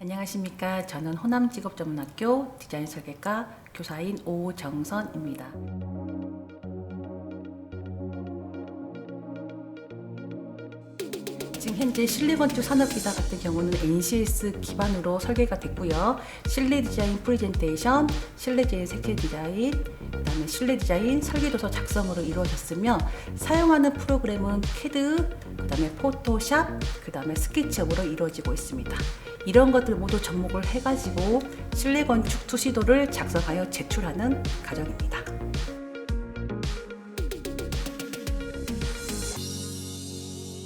안녕하십니까. 저는 호남직업전문학교 디자인 설계과 교사인 오정선입니다. 지금 현재 실내 건축 산업기사 같은 경우는 NCS 기반으로 설계가 됐고요. 실내 디자인 프레젠테이션, 실내 디자인 색칠 디자인, 그다음에 실내 디자인 설계도서 작성으로 이루어졌으며 사용하는 프로그램은 캐드, 그다음에 포토샵, 그다음에 스케치업으로 이루어지고 있습니다. 이런 것들 모두 접목을 해가지고 실내 건축 투시도를 작성하여 제출하는 과정입니다.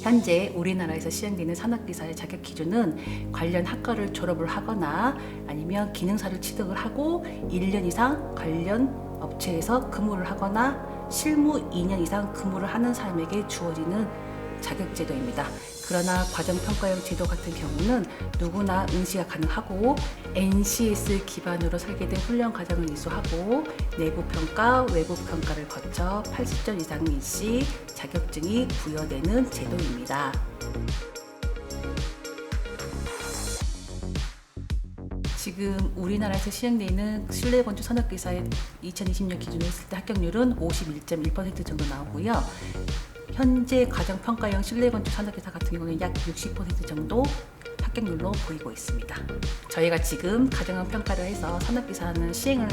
현재 우리나라에서 시행되는 산업기사의 자격 기준은 관련 학과를 졸업을 하거나 아니면 기능사를 취득을 하고 1년 이상 관련 업체에서 근무를 하거나 실무 2년 이상 근무를 하는 사람에게 주어지는 자격제도입니다. 그러나 과정평가형 제도 같은 경우는 누구나 응시가 가능하고 NCS 기반으로 설계된 훈련 과정을 이수하고 내부 평가, 외부 평가를 거쳐 80점 이상 일 시 자격증이 부여되는 제도입니다. 지금 우리나라에서 시행되어 있는 실내 건축 산업기사의 2020년 기준으로 했을 때 합격률은 51.1% 정도 나오고요. 현재 가정평가형 실내 건축 산업기사 같은 경우는 약 60% 정도 합격률로 보이고 있습니다. 저희가 지금 가정형 평가를 해서 산업기사는 시행을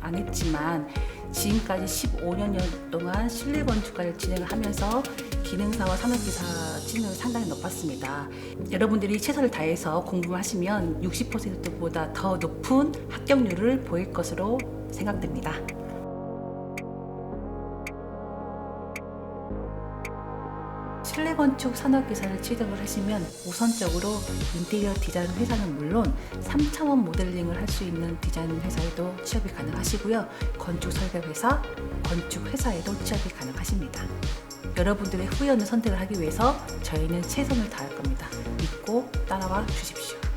안 했지만 지금까지 15년 동안 실내 건축가를 진행을 하면서 기능사와 산업기사 진능을 상당히 높았습니다. 여러분들이 최선을 다해서 공부를 하시면 60%보다 더 높은 합격률을 보일 것으로 생각됩니다. 실내 건축 산업 기사를 취득을 하시면 우선적으로 인테리어 디자인 회사는 물론 3차원 모델링을 할 수 있는 디자인 회사에도 취업이 가능하시고요. 건축 설계 회사, 건축 회사에도 취업이 가능하십니다. 여러분들의 없는 선택을 하기 위해서 저희는 최선을 다할 겁니다. 믿고 따라와 주십시오.